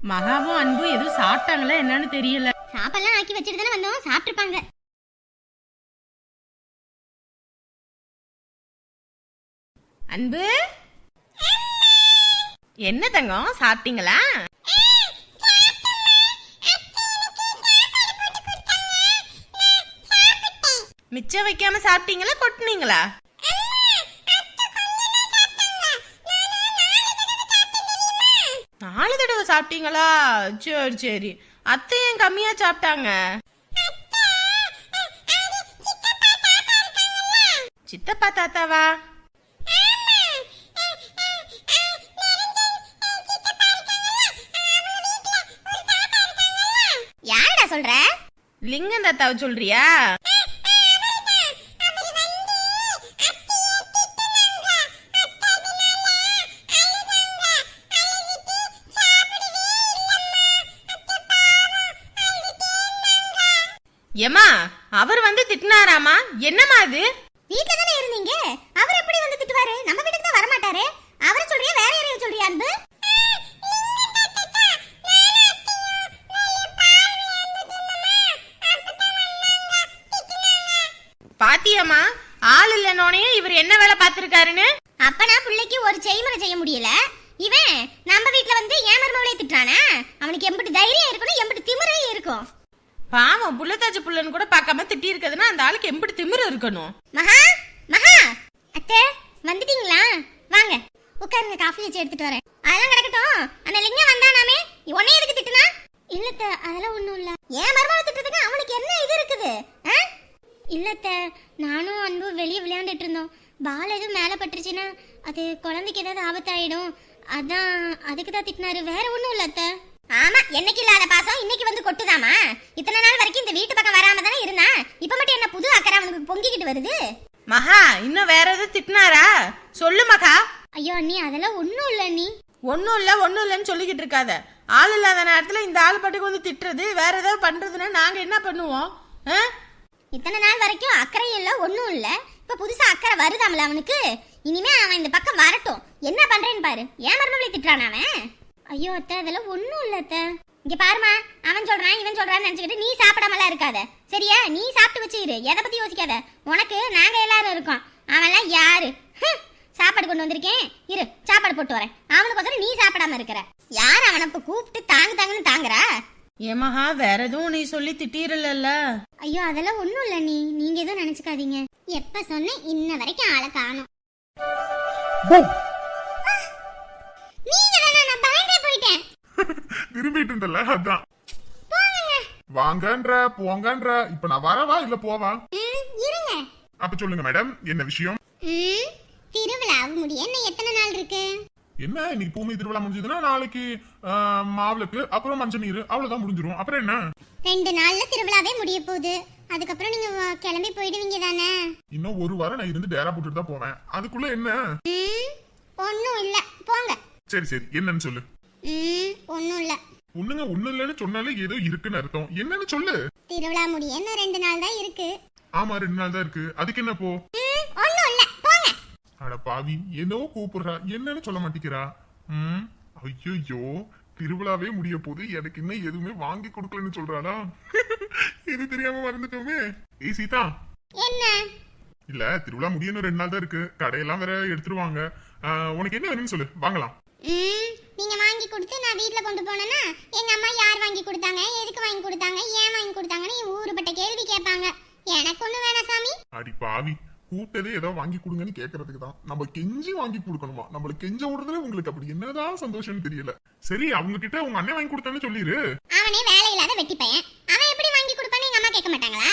மகாவும் அன்பும் எதுவும் சாப்பிட்டாங்களா என்னன்னு தெரியல. சாப்பாடுலாம் ஆக்கி வச்சுட்டு தானே வந்தோம். சாப்பிட்டுருப்பாங்க. அன்பு? என்ன தங்கம்? சாப்பிட்டீங்களா? மிச்சம் வைக்காம சாப்பிட்டீங்களா? கொட்டுனீங்களா? சாப்பிட்டீங்களா? சரி சரி. அத்தை ஏன் கம்மியா சாப்பிட்டாங்க. சித்தப்பா தாத்தாவா? யாரடா சொல்ற? லிங்கம் தாத்தாவை சொல்றியா? ஏமா அவர் வந்து திட்டினாராமா என்னம்மா அது? வீட்ல தானே இருந்தீங்க? அவர் எப்படி வந்து திட்டுவாரு? நம்ம வீட்டுக்கு தான் வர மாட்டாரு அவரை சொல்றியா வேற யாரையும் சொல்றியா அன்பு பாத்தியம்மா ஆள் இல்லைனோனையும் இவர் என்ன வேலை பார்த்திருக்காருன்னு அப்பனா பிள்ளைக்கு ஒரு செய்முறை செய்ய முடியல இவன் நம்ம வீட்ல வந்து ஏன் மருமவளை திட்டுறானே அவனுக்கு எம்பிட்டு தைரியம் இருக்கணும் எம்பிட்டு திமிரையும் இருக்கும் பாவம் புள்ளத்தாச்சி புள்ளன்னு கூட பார்க்காம திட்டி இருக்குதுன்னா அந்த ஆளுக்கு எம்பிட்டு திமிரு இருக்கணும்? மகா மகா! அத்தை வந்துட்டீங்களா? வாங்க. உட்காருங்க காஃபி வச்சு எடுத்துட்டு வரேன். அதெல்லாம் கிடக்கட்டும் அந்த லிங்கம் வந்தானாமே. உன்னை எதுக்கு திட்டுனா? இல்லத்த அதெல்லாம் ஒண்ணும் இல்ல. ஏன் மருமகளை திட்டுறதுக்கு அவனுக்கு என்ன இது இருக்குது? இல்லத்த நானும் அன்பு வெளியே விளையாண்டுட்டு இருந்தோம். பால் எதுவும் மேலே பட்டுருச்சுன்னா அது குழந்தைக்கு ஏதாவது ஆபத்தாயிடும். அதான் அதுக்கு தான் திட்டினாரு. வேற ஒன்றும் இல்ல அத்தை. ஆமா என்னைக்கு இல்லாத பாசம் இன்னைக்கு வந்து கொட்டுதாமா? இத்தனை நாள் வரைக்கும் இந்த வீட்டு பக்கம் வராம தானே இருந்தா இப்ப மட்டும் என்ன புது அக்கறை அவனுக்கு பொங்கிக்கிட்டு வருது? மகா இன்னும் வேற எதுவும் திட்டினாரா? சொல்லு மகா. ஐயோ அண்ணி அதெல்லாம் ஒன்றும் இல்லை அண்ணி. ஒன்றும் இல்லை ஒன்றும் இல்லைன்னு சொல்லிக்கிட்டு இருக்காத. ஆள் இல்லாத நேரத்தில் இந்த ஆள் பாட்டுக்கு வந்து திட்டுறது வேற ஏதாவது பண்றதுன்னா நாங்கள் என்ன பண்ணுவோம்? இத்தனை நாள் வரைக்கும் அக்கறை இல்லை ஒன்றும் இல்லை. இப்போ புதுசா அக்கறை வருதாம்ல அவனுக்கு? இனிமே அவன் இந்த பக்கம் வரட்டும். என்ன பண்றேன்னு பாரு. ஏன் மருமகளை திட்டுறான் அவன்? ஐயோ அத்தை அதெல்லாம் ஒன்றும் இல்லை அத்தை. இங்க பாருமா அவன் சொல்றான் இவன் சொல்றான்னு நினைச்சுக்கிட்டு நீ சாப்பிடாமலாம் இருக்காத. சரியா? நீ சாப்பிட்டு வச்சுக்கிரு எதை பத்தி யோசிக்காத. உனக்கு நாங்க எல்லாரும் இருக்கோம். அவன்லாம் யாரு? சாப்பாடு கொண்டு வந்திருக்கேன். இரு சாப்பாடு போட்டு வரேன். அவனுக்கோசரம் நீ சாப்பிடாம இருக்கிற. யார் அவனை இப்ப கூப்பிட்டு தாங்கு தாங்குன்னு தாங்குறா? ஏன் மகா வேற எதுவும் நீ சொல்லி திட்டிரல ஐயோ அதெல்லாம் ஒண்ணும் இல்ல நீ. நீங்க எதுவும் நினைச்சுக்காதீங்க. எப்ப சொன்னேன் இன்ன வரைக்கும் ஆளை காணும். திரும்பிட்டு இருந்தல அதான். வாங்கன்ற போங்கன்ற இப்ப நான் வரவா இல்ல போவா? இருங்க. அப்ப சொல்லுங்க மேடம் என்ன விஷயம்? திருவிழா முடிய இன்னும் எத்தனை நாள் இருக்கு? என்ன இன்னைக்கு பூமி திருவிழா முடிஞ்சதுன்னா நாளைக்கு மாவிளக்கு அப்புறம் மஞ்சள் நீர் அவ்வளவுதான் முடிஞ்சிரும். அப்புறம் என்ன? ரெண்டு நாள்ல திருவிழாவே முடிய போகுது. அதுக்கப்புறம் நீங்க கிளம்பி போயிடுவீங்க தானே இன்னும் ஒரு வாரம் நான் இருந்து டேரா போட்டுட்டு தான் போவேன். அதுக்குள்ள என்ன? ம், ஒண்ணும் இல்ல. போங்க. சரி சரி. என்னன்னு சொல்லு. ம், ஒண்ணும் இல்ல. ஒண்ணுங்க ஒண்ணு இல்லைன்னு சொன்னாலே ஏதோ இருக்குன்னு அர்த்தம். என்னன்னு சொல்லு. திருவிழா முடிய இன்னும் ரெண்டு நாள் தான் இருக்கு. ஆமா ரெண்டு நாள் தான் இருக்கு. அதுக்கு என்ன போ? ம், ஒண்ணும் இல்ல. போங்க. அட பாவி ஏதோ கூப்பிடுறா. என்னன்னு சொல்ல மாட்டேங்கிறா ம் ஐயோ திருவிழாவே முடிய போது எனக்கு இன்னும் எதுவுமே வாங்கி கொடுக்கலன்னு சொல்றாளா? இது தெரியாம மறந்துட்டோமே. ஏய் சீதா. என்ன? இல்ல திருவிழா முடியணும் ரெண்டு நாள் தான் இருக்கு. கடையெல்லாம் வேற எடுத்துருவாங்க. உனக்கு என்ன வேணும்னு சொல்லு. வாங்கலாம். நீங்க வாங்கி கொடுத்து நான் வீட்ல கொண்டு போனேன்னா எங்க அம்மா யார் வாங்கி கொடுத்தாங்க? எதுக்கு வாங்கி கொடுத்தாங்க? ஏன் வாங்கி கொடுத்தாங்கன்னு ஊருப்பட்ட கேள்வி கேட்பாங்க. எனக்கு ஒண்ணு வேணாம் சாமி. அடி பாவி கூப்பிட்டதே ஏதோ வாங்கி கொடுங்கன்னு கேக்குறதுக்கு தான். நம்ம கெஞ்சி வாங்கி கொடுக்கணுமா? நம்மள கெஞ்ச விடுறதுல உங்களுக்கு அப்படி என்னதான் சந்தோஷம்னு தெரியல. சரி அவங்க கிட்ட உங்க அண்ணன் வாங்கி கொடுத்தான்னு சொல்லிரு. அவனே வேலை இல்லாத வெட்டி பையன். அவன் எப்படி வாங்கி கொடுப்பான்னு எங்க அம்மா கேட்க மாட்டாங்களா?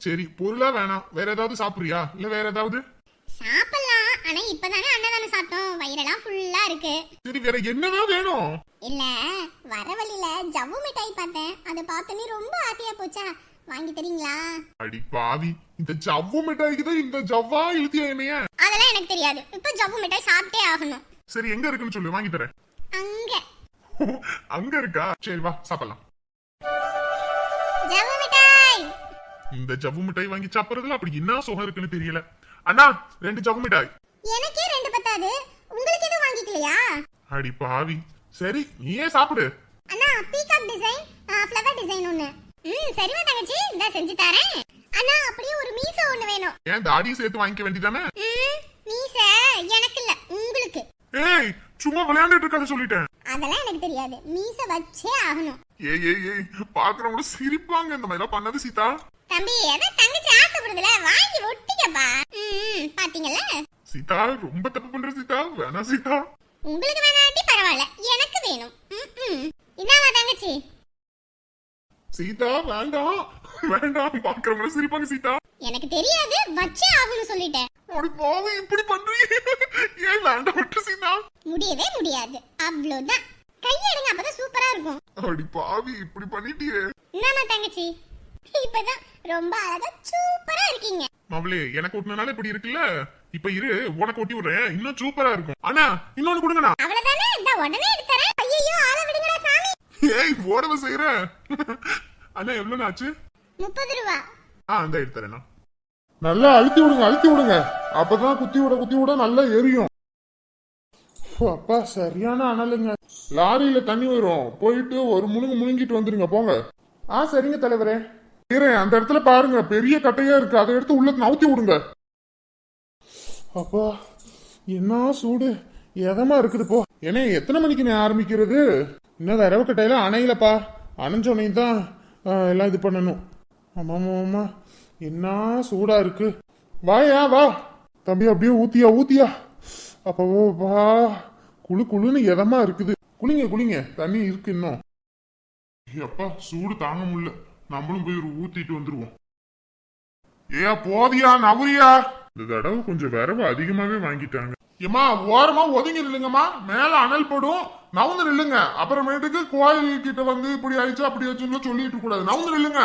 சரி பொருளா வேணாம். வேற ஏதாவது சாப்பிடுறியா? இல்ல வேற ஏதாவது? ஆனா இப்பதானே அன்னதானம் சாப்பிட்டோம். வயிறெல்லாம் ஃபுல்லா இருக்கு. சரி வேற என்னதான் வேணும்? இல்ல வர வழியில ஜவ்வு மிட்டாய் பார்த்தேன். அதை பார்த்தோன்னே ரொம்ப ஆசையா போச்சா. வாங்கி தரீங்களா? அடி பாவி இந்த ஜவ்வு மிட்டாய்க்கு தான் இந்த ஜவ்வா இழுத்தியா என்னைய? அதெல்லாம் எனக்கு தெரியாது. இப்ப ஜவ்வு மிட்டாய் சாப்பிட்டே ஆகணும். சரி எங்க இருக்குன்னு சொல்லு வாங்கி தரேன். அங்க. அங்க இருக்கா? சரி வா சாப்பிடலாம். ஜவ்வு மிட்டாய்! இந்த ஜவ்வு மிட்டாய் வாங்கி சாப்பிடுறதுல அப்படி என்ன சுகம் இருக்குன்னு தெரியல. அண்ணா ரெண்டு ஜவ்வு மிட்டாய். எனக்கே ரெண்டு பத்தாது. உங்களுக்கு எதுவும் வாங்கிக்கலையா? அடி பாவி. சரி நீயே சாப்பிடு. அண்ணா பீகாக் டிசைன் ஃப்ளவர் டிசைன் ஒண்ணு. ம் சரிமா தங்கச்சி இந்த செஞ்சு தரேன். அண்ணா அப்படியே ஒரு மீசை ஒண்ணு வேணும். ஏன் தாடியும் சேர்த்து வாங்கிக்க வேண்டியதானே? ம் மீசை எனக்கு இல்ல உங்களுக்கு. ஏய் சும்மா விளையாண்டுட்டு இருக்காத சொல்லிட்டேன். அதெல்லாம் எனக்கு தெரியாது. மீசை வச்சே ஆகணும். ஏய் ஏய் ஏய் பாக்குறவங்க சிரிப்பாங்க. இந்த மாதிரி பண்ணது சீதா. தம்பி எதை தங்கச்சி ஆசைப்படுதுல வாங்கி ஒட்டிக்கப்பா. ம் பாத்தீங்கல்ல? சீதா ரொம்ப தப்பு பண்ற சீதா. வேணாம் சீதா. உங்களுக்கு வேணாட்டி பரவாயில்ல. எனக்கு வேணும். இந்தாமா தங்கச்சி? சீதா வேண்டாம். வேண்டாம். பாக்குறவங்க சிரிப்பாங்க சீதா. எனக்கு தெரியாது. வச்சே ஆகணும் சொல்லிட்டேன். அப்படி பாவி இப்படி பண்றீங்க ஏன் வேண்டாம் விட்டு சீதா? முடியவே முடியாது. அவ்வளவுதான். கையெடுங்க அப்பதான் சூப்பரா இருக்கும். அப்படி பாவி இப்படி பண்ணிட்டியே. இந்தாமா தங்கச்சி? இப்பதான் ரொம்ப அழகா சூப்பரா இருக்கீங்க. மவளே எனக்கு ஒட்டினால இப்படி இருக்குல்ல? இப்ப இரு உனக்கு ஒட்டி விடுறேன். இன்னும் சூப்பரா இருக்கும். அண்ணா இன்னொன்னு கொடுங்கண்ணா. அவ்வளவுதானே? இந்த உடனே எடுத்துறேன் ஐயோ ஆள விடுங்கடா சாமி. ஏய் போடவ செய்யறேன் அண்ணா எவ்வளவு ஆச்சு? முப்பது ரூபா. ஆ அந்த எடுத்துறேண்ணா நல்லா அழுத்தி விடுங்க அழுத்தி விடுங்க. அப்பதான் குத்தி விட குத்தி விட நல்லா எரியும். அப்பா சரியான அனலுங்க. லாரியில தண்ணி வரும். போயிட்டு ஒரு முழுங்கு முழுங்கிட்டு வந்துருங்க போங்க. ஆ சரிங்க தலைவரே. ஈரன் அந்த இடத்துல பாருங்க. பெரிய கட்டையா இருக்கு. அதை எடுத்து உள்ள நவுத்தி விடுங்க. அப்பா என்ன சூடு? எதமா இருக்குது போ. ஏன்னா எத்தனை மணிக்கு நான் ஆரம்பிக்கிறது? இன்னும் வரவு கட்டையில அணையிலப்பா. அணைஞ்சோனையும் தான் எல்லாம் இது பண்ணணும். ஆமா ஆமாம் என்ன சூடா இருக்கு. வாயா வா. தம்பி அப்படியே ஊத்தியா ஊத்தியா. அப்போ வா குளு குளுன்னு எதமா இருக்குது? குளிங்க குளிங்க. தண்ணி இருக்கு இன்னும். அப்பா சூடு தாங்க முடியல. நம்மளும் போய் ஒரு ஊத்திட்டு வந்துருவோம். ஏயா போதியா நவுரியா இந்த தடவை கொஞ்சம் விரவு அதிகமாவே வாங்கிட்டாங்க. ஏமா ஓரமா ஒதுங்கி நில்லுங்கம்மா. மேல அனல் படும். நவுந்து நில்லுங்க. அப்புறமேட்டுக்கு கோயில் கிட்ட வந்து இப்படி ஆயிடுச்சு அப்படி ஆச்சுன்னு சொல்லிட்டு கூடாது நவுந்து நில்லுங்க.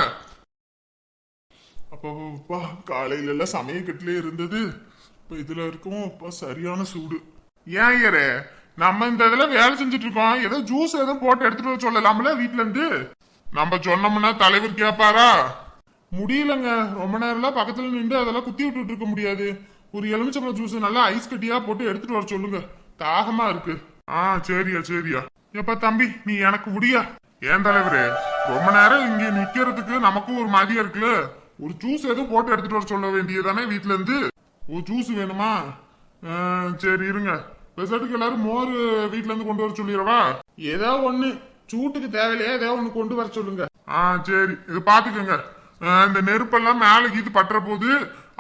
அப்பா காலையில எல்லாம் சமயக்கட்டிலே இருந்தது. இப்ப இதுல இருக்கும் அப்பா சரியான சூடு. ஏன் ஐயரே? நம்ம இந்த இதுல வேலை செஞ்சுட்டு இருக்கோம். ஏதோ ஜூஸ் ஏதோ போட்டு எடுத்துட்டு சொல்லலாம்ல வீட்ல இருந்து? நம்ம சொன்னோம்னா தலைவர் கேப்பாரா? முடியலங்க. ரொம்ப நேரம்லாம் பக்கத்துல நின்று அதெல்லாம் குத்தி விட்டுட்டு இருக்க முடியாது. ஒரு எலுமிச்சம்பழம் ஜூஸ் நல்லா ஐஸ் கட்டியா போட்டு எடுத்துட்டு வர சொல்லுங்க. தாகமா இருக்கு. ஆ சரியா சரியா. எப்ப தம்பி நீ எனக்கு முடியா ஏன் தலைவரே? ரொம்ப நேரம் இங்க நிக்கிறதுக்கு நமக்கும் ஒரு மாதிரியா இருக்குல்ல. ஒரு ஜூஸ் எதுவும் போட்டு எடுத்துட்டு வர சொல்ல வேண்டியதானே வீட்டுல இருந்து? ஒரு ஜூஸ் வேணுமா? சரி இருங்க. பெசட்டுக்கு எல்லாரும் மோர் வீட்டுல இருந்து கொண்டு வர சொல்லிடுறவா ஏதோ ஒண்ணு. சூட்டுக்கு தேவையில்லையா ஏதோ ஒண்ணு கொண்டு வர சொல்லுங்க. ஆ சரி. இது பாத்துக்கோங்க. ஆ, இந்த நெருப்பெல்லாம் மேல கீது பட்டுற போது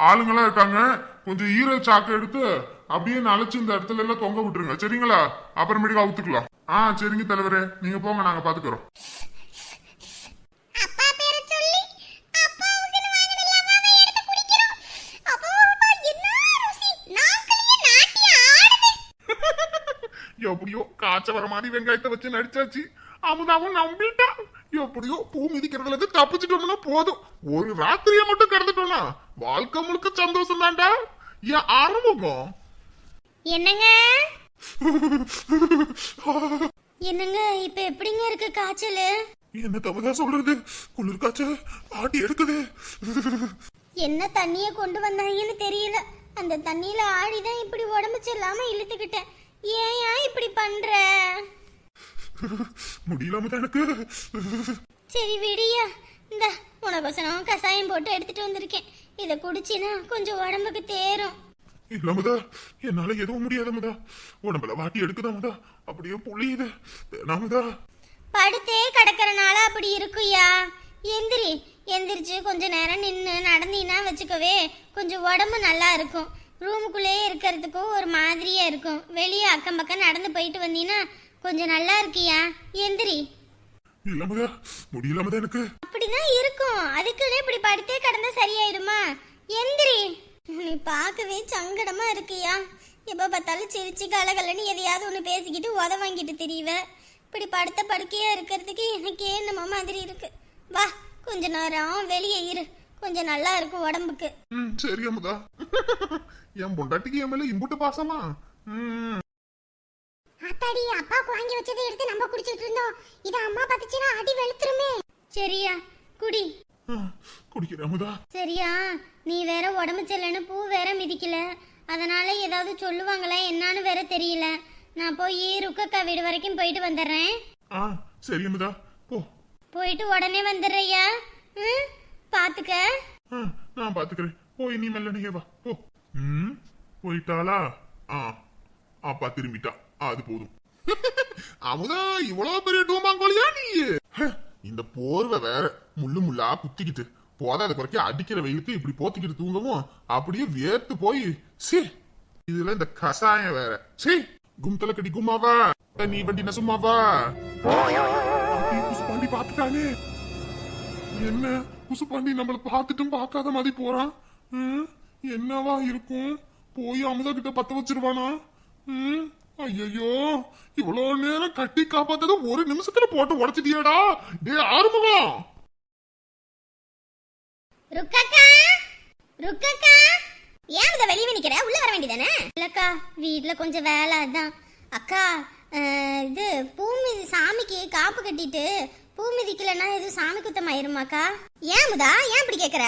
ஆளுங்கெல்லாம் இருக்காங்க. கொஞ்சம் ஈர சாக்கு எடுத்து அப்படியே நனைச்சு இந்த இடத்துல எல்லாம் தொங்க விட்டுருங்க. சரிங்களா? அப்புறமேட்டுக்கு அவுத்துக்கலாம் ஆ சரிங்க தலைவரே. நீங்க போங்க நாங்க பாத்துக்கிறோம். எப்படியோ காய்ச்ச வர மாதிரி வெங்காயத்தை வச்சு நடிச்சாச்சு. அமுதாவும் நம்பிட்டா. எப்படியோ பூ மிதிக்கிறதுல இருந்து தப்பிச்சிட்டோம்னா போதும். ஒரு ராத்திரியை மட்டும் கடந்துட்டோம்னா வாழ்க்கை முழுக்க சந்தோஷம் தான்டா என் ஆரம்பம் என்னங்க? என்னங்க இப்ப எப்படிங்க இருக்கு காய்ச்சல்? என்ன தவறா சொல்றது? குளிர் காய்ச்சல் ஆட்டி எடுக்குது. என்ன தண்ணிய கொண்டு வந்தாங்கன்னு தெரியல. அந்த தண்ணியில ஆடிதான் இப்படி உடம்பு செல்லாம இழுத்துக்கிட்டேன். ஏன் இப்படி பண்ற? முடியலாம தான் எனக்கு? சரி விடியா. இந்த உனக்கோசரம் கசாயம் போட்டு எடுத்துட்டு வந்திருக்கேன். இதை குடிச்சினா கொஞ்சம் உடம்புக்கு தேரும். இல்லாமதா? என்னால எதுவும் முடியாதமதா? உடம்புல வாட்டி எடுக்குதாமதா? அப்படியே புளியுது. நாமதா படுத்தே கிடக்கறனால அப்படி இருக்குயா எந்திரி எந்திரிச்சு கொஞ்ச நேரம் நின்று நடந்தீன்னா வச்சுக்கவே கொஞ்சம் உடம்பு நல்லா இருக்கும். ரூமுக்குள்ளேயே இருக்கிறதுக்கும் ஒரு மாதிரியா இருக்கும். வெளியே அக்கம் பக்கம் நடந்து போயிட்டு வந்தீங்கன்னா கொஞ்சம் நல்லா இருக்கியா? எந்திரி. இல்லாமதா? முடியலாமதா எனக்கு? அப்படிதான் இருக்கும். அதுக்குன்னு இப்படி படுத்தே கிடந்தா சரியாயிடுமா? எந்திரி. நீ பார்க்கவே சங்கடமா இருக்கியா? எப்போ பார்த்தாலும் சிரிச்சு கலகலன்னு எதையாவது ஒன்று பேசிக்கிட்டு உத வாங்கிட்டு தெரியவ இப்படி படுத்த படுக்கையா இருக்கிறதுக்கு எனக்கே என்னமோ மாதிரி இருக்கு. வா கொஞ்ச நேரம் வெளியே இரு. கொஞ்சம் நல்லா இருக்கும் உடம்புக்கு. ம் சரி அமுதா. என் பொண்டாட்டிக்கு என் மேல இம்புட்டு பாசமா? ம். அத்தாடி அப்பாவுக்கு வாங்கி வச்சதை எடுத்து நம்ம குடிச்சிட்டு இருந்தோம். இதை அம்மா பார்த்துச்சுன்னா அடி வெளுத்துருமே. சரியா குடி. குடிக்கிறேன் அமுதா. சரியா நீ வேற உடம்பு சரியில்லைன்னு பூ வேற மிதிக்கல. அதனால ஏதாவது சொல்லுவாங்களா என்னன்னு வேற தெரியல. நான் போய் ருக்கக்கா வீடு வரைக்கும் போயிட்டு வந்துடுறேன். ஆ சரி அமுதா போ. போயிட்டு உடனே வந்துடுறையா? ம் பார்த்துக்க. ஆ, நான் பாத்துக்கிறேன் போய் நீ மெல்ல நீங்க வா. போ. ம் போயிட்டாளா? ஆ அப்பா திரும்பிட்டா. அது போதும். அமுதா இவ்வளவு பெரிய டூமாங்கோலியா நீ ஹ, இந்த போர்வை வேற. முள்ளு முள்ளா குத்திக்கிட்டு. போதாத குறைக்க அடிக்கிற வெயிலுக்கு இப்படி போத்திக்கிட்டு தூங்கவும் அப்படியே வேர்த்து போய் சே இதுல இந்த கசாயம் வேற. சே கும்தல கடி கும்மாவா? நீ வண்டி நசுமாவா பாண்டி பாத்துட்டானே என்ன? குசுபாண்டி நம்மள பார்த்துட்டும் பார்க்காத மாதிரி போறான். என்னவா இருக்கும்? போய் அமுதா கிட்ட பத்த வச்சிருவானா? ஐயோ ஐயையோ இவ்வளவு நேரம் கட்டி காப்பாத்தது ஒரு நிமிஷத்துல போட்டு உடைச்சிட்டியாடா. டே ஆறுமுகம் ருக்கக்கா ருக்கக்கா. ஏன் இதை வெளியே நிக்கிற? உள்ள வர வேண்டியதானே? இல்லக்கா வீட்டுல கொஞ்சம் வேலை அதான். அக்கா இது பூமிதி சாமிக்கு காப்பு கட்டிட்டு பூ மிதிக்கலன்னா எதுவும் சாமி குத்தம் ஆயிருமாக்கா? ஏன் முதா ஏன் இப்படி கேக்குற?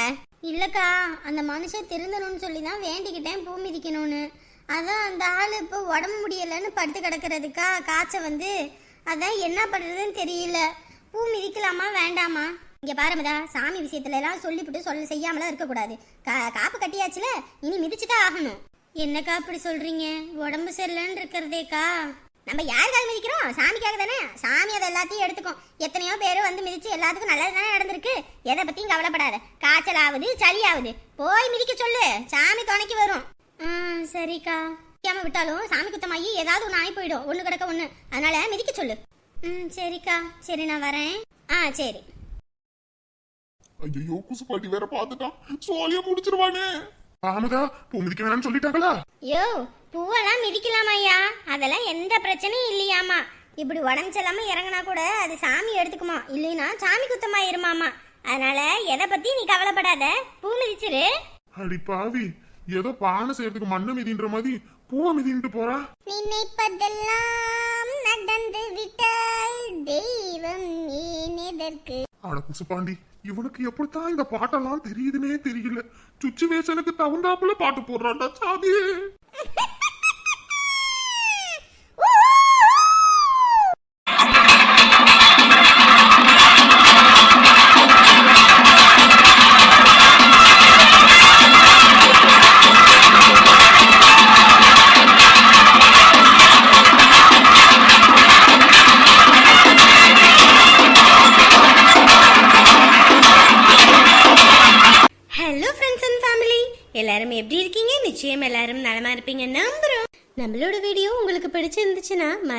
இல்லக்கா அந்த மனுஷன் திருந்தணும்னு சொல்லி தான் வேண்டிக்கிட்டேன் பூ மிதிக்கணும்னு. அதான் அந்த ஆள் இப்போ உடம்பு முடியலைன்னு படுத்து கிடக்கிறதுக்கா காய்ச்ச வந்து. அதான் என்ன பண்ணுறதுன்னு தெரியல. பூ மிதிக்கலாமா வேண்டாமா? இங்கே பாருமதா சாமி விஷயத்துல எல்லாம் சொல்லிவிட்டு சொல்ல செய்யாமலாம் இருக்கக்கூடாது. கா- காப்பு கட்டியாச்சுல இனி மிதிச்சுதான் ஆகணும். என்னக்கா அப்படி சொல்றீங்க? உடம்பு சரியில்லைன்னு இருக்கிறதேக்கா. நம்ம யாருக்காக மிதிக்கிறோம்? சாமிக்காக தானே? சாமி அதை எல்லாத்தையும் எடுத்துக்கும். எத்தனையோ பேர் வந்து மிதிச்சு எல்லாத்துக்கும் நல்லது தானே நடந்திருக்கு. எதை பத்தியும் கவலைப்படாத. காய்ச்சல் ஆகுது சளி ஆகுது போய் மிதிக்க சொல்லு. சாமி துணைக்கு வரும். சரிக்கா. மிதிக்காம விட்டாலும் சாமி குத்தமாயி ஏதாவது ஒன்று ஆகி போயிடும். ஒன்று கிடக்க ஒன்று அதனால மிதிக்க சொல்லு. ம் சரிக்கா. சரி நான் வரேன். ஆ சரி. ஐயோ குசுப்பாட்டி வேற பார்த்துட்டான். சோழிய முடிச்சிருவானே. அமுதா பூ மிதிக்க வேணாம்னு சொல்லிட்டாங்களா? யோ பூவெல்லாம் மிதிக்கலாமா ஐயா. அதெல்லாம் எந்த பிரச்சனையும் இல்லையாமா. இப்படி உடம்பு செல்லாம இறங்கினா கூட அது சாமி எடுத்துக்குமா? இல்லைன்னா சாமி குத்தமா இருமாமா அதனால எதை பத்தி நீ கவலைப்படாத. பூ மிதிச்சிரு. அடி பாவி. ஏதோ பானை செய்யறதுக்கு மண்ணை மிதின்ற மாதிரி பூவை மிதின்ட்டு போறா. நினைப்பதெல்லாம் நடந்து விட்டால் தெய்வம் ஏன் எதற்கு? அட குசுப்பாண்டி இவனுக்கு எப்படித்தான் இந்த பாட்டெல்லாம் தெரியுதுன்னே தெரியல. சுச்சுவேஷனுக்கு தகுந்தாப்புல பாட்டு போடுறான்டா சாமியே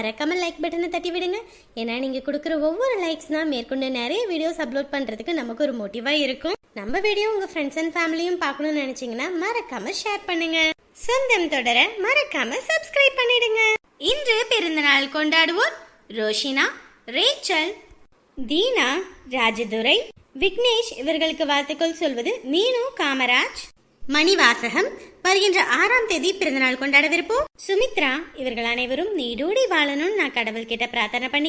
மறக்காமல் லைக் பட்டனை தட்டி விடுங்க. ஏன்னா நீங்கள் கொடுக்குற ஒவ்வொரு லைக்ஸ் தான் மேற்கொண்டு நிறைய வீடியோஸ் அப்லோட் பண்ணுறதுக்கு நமக்கு ஒரு மோட்டிவாக இருக்கும். நம்ம வீடியோ உங்கள் ஃப்ரெண்ட்ஸ் அண்ட் ஃபேமிலியும் பார்க்கணும்னு நினச்சிங்கன்னா மறக்காம ஷேர் பண்ணுங்க. சொந்தம் தொடர மறக்காம சப்ஸ்கிரைப் பண்ணிடுங்க. இன்று பிறந்தநாள் கொண்டாடுவோர் ரோஷினா ரேச்சல் தீனா ராஜதுரை விக்னேஷ். இவர்களுக்கு வாழ்த்துக்கள் சொல்வது மீனு காமராஜ். மணிவாசகம் வருகின்ற ஆறாம் தேதி பிறந்தநாள் கொண்டாடவிருப்போம். சுமித்ரா இவர்கள் அனைவரும் நீடோடி வாழணும்னு நான் கடவுள் கிட்ட பிரார்த்தனை பண்ணி